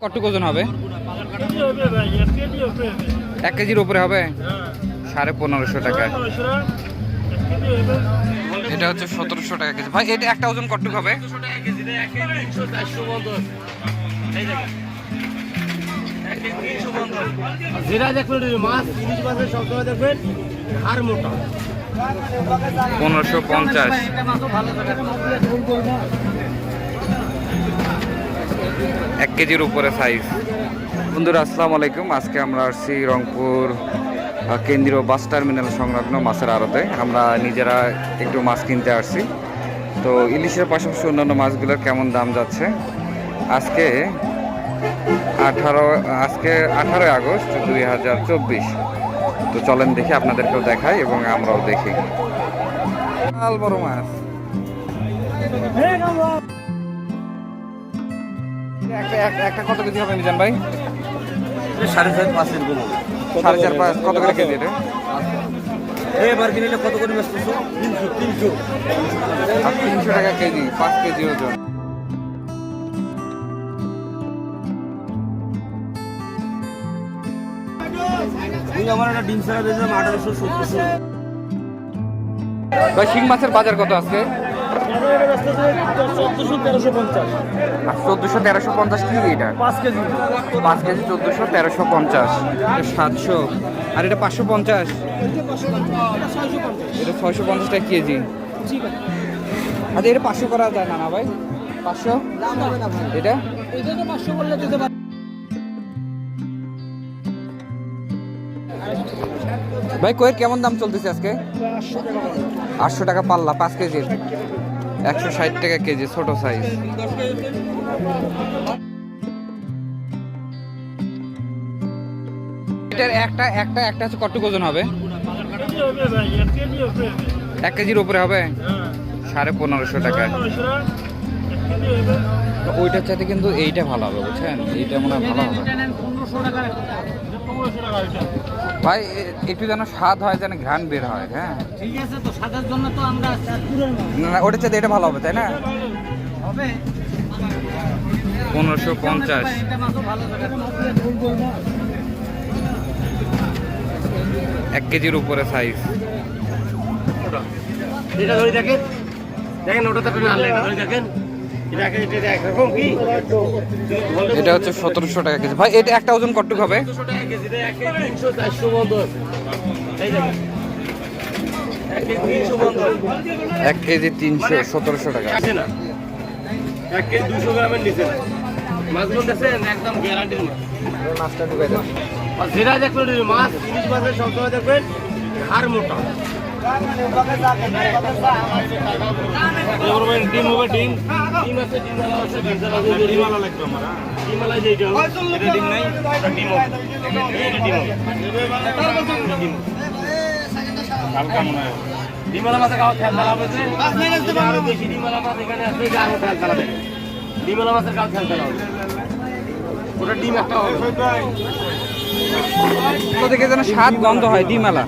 কটুক ওজন হবে? এক কেজির উপরে হবে? সাড়ে পনেরোশো টাকা এটা হচ্ছে সতেরোশো টাকা কেজি। ভাই এটা একটা ওজন কটুক হবে? যেটা দেখবেন মাছ ইলিশ মাছের সবসময় দেখবেন আর মোটা। পনেরোশো পঞ্চাশ। এক কেজির উপরে সাইজ বন্ধুরা, আসসালামু আলাইকুম। আজকে আমরা আসছি রংপুর কেন্দ্রীয় বাস টার্মিনাল সংলগ্ন মাছের আড়তে। আমরা নিজেরা একটু মাছ কিনতে আসছি। তো ইলিশের পাশাপাশি অন্যান্য মাছগুলোর কেমন দাম যাচ্ছে? আজকে আঠারো, আজকে আঠারোই আগস্ট দুই হাজার চব্বিশ। তো চলেন দেখি, আপনাদেরকেও দেখাই এবং আমরাও দেখি। বড় মাছ। একটা একটা- কত কেজি হবে মিজান ভাই? সাড়ে চার সাড়ে চার পাঁচ কত করে কেজি এটা? এবার কিনলে কত করে বেচতেছো তিনশো তিনশো। তিনশো টাকা কেজি পাঁচ কেজি ওজন। আমার একটা ডিম ছাড়া বেচলাম আঠারোশো সত্তরশো। শিং মাছের বাজার কত আজকে? চোদ্দশো তেরোশো পঞ্চাশ। কি এটা? পাঁচ কেজি। পাঁচ কেজি চোদ্দোশো তেরোশো পঞ্চাশ। সাতশো। আর এটা পাঁচশো পঞ্চাশ? এটা ছয়শো পঞ্চাশ টাকা কেজি। আচ্ছা এটা পাঁচশো করা যায় না না ভাই? পাঁচশো? এটা? ভাই কয়ের কেমন দাম চলতেছে আজকে? আটশো টাকা পাল্লা, পাঁচ কেজির। একশো ষাট টাকা কেজি, ছোট সাইজ এটার একটা একটা একটা হচ্ছে কটুক ওজন হবে? এক কেজির উপরে হবে? সাড়ে পনেরোশো টাকা ওইটার চাইতে কিন্তু এইটা ভালো হবে বুঝছেন? এইটা মনে হয় ভালো হবে। ভাই একটু যেন স্বাদ হয় যেন ঘ্রাণ বের হয় হ্যাঁ? ঠিক আছে তো সাদার জন্য তো আমরা না না ওটার চাইতে এটা ভালো হবে তাই না? হবে। পনেরোশো পঞ্চাশ। এক কেজির উপরে সাইজ দেখেন। দেখেন ওটা তো দেখেন। এটা হচ্ছে সতেরোশো টাকা কেজি। ভাই, এটা একটা ওজন কটুক হবে? এক কেজি তিনশো, সতেরোশো টাকা। এক কেজি দুশো নিচে মাছগুলো দেখছেন একদম গ্যারান্টির মাছ মাছটা ঢুকাই দেখবেন মাছ ইলিশ মাছের সবসময় দেখবেন হাড় মোটা। ডিম হবে ডিম ডিম আছে ডিম আলা আছে ডিম আলা আছে ডিম আলা লাগবে আমার নাই হবে এটা ডিম হবে ডিম হালকা মনে হয় ডিম আলা খাওয়া খেয়াল করা হবে বেশি ডিম মাছ করা হবে ডিম মাছের খেয়াল করা হবে ওটা ডিম একটা হবে দেখে যেন স্বাদ গন্ধ হয় ডিমালা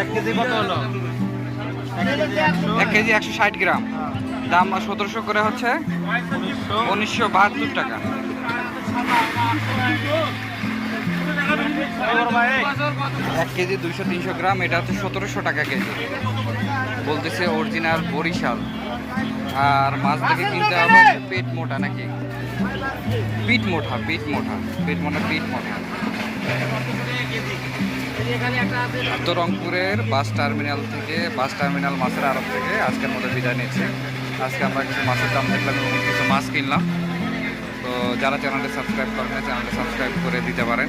এক কেজি এক কেজি একশো ষাট গ্রাম। দাম সতেরোশো করে হচ্ছে উনিশশো বাহাত্তর টাকা। এক কেজি দুইশো তিনশো গ্রাম এটা হচ্ছে সতেরোশো টাকা কেজি। বলতেছে অরিজিনাল বরিশাল। আর মাছ থেকে কিনতে হবে পেট মোটা নাকি? পিট মোটা পিট মোটা পেট মোটা পিট মোটা। তো রংপুরের বাস টার্মিনাল থেকে বাস টার্মিনাল মাছের আড়ত থেকে আজকের মতো বিদায় নিচ্ছি। আজকে আমরা কিছু মাছের দাম দেখলাম এবং কিছু মাছ কিনলাম। তো যারা চ্যানেলটা সাবস্ক্রাইব করেন না চ্যানেলটা সাবস্ক্রাইব করে দিতে পারেন।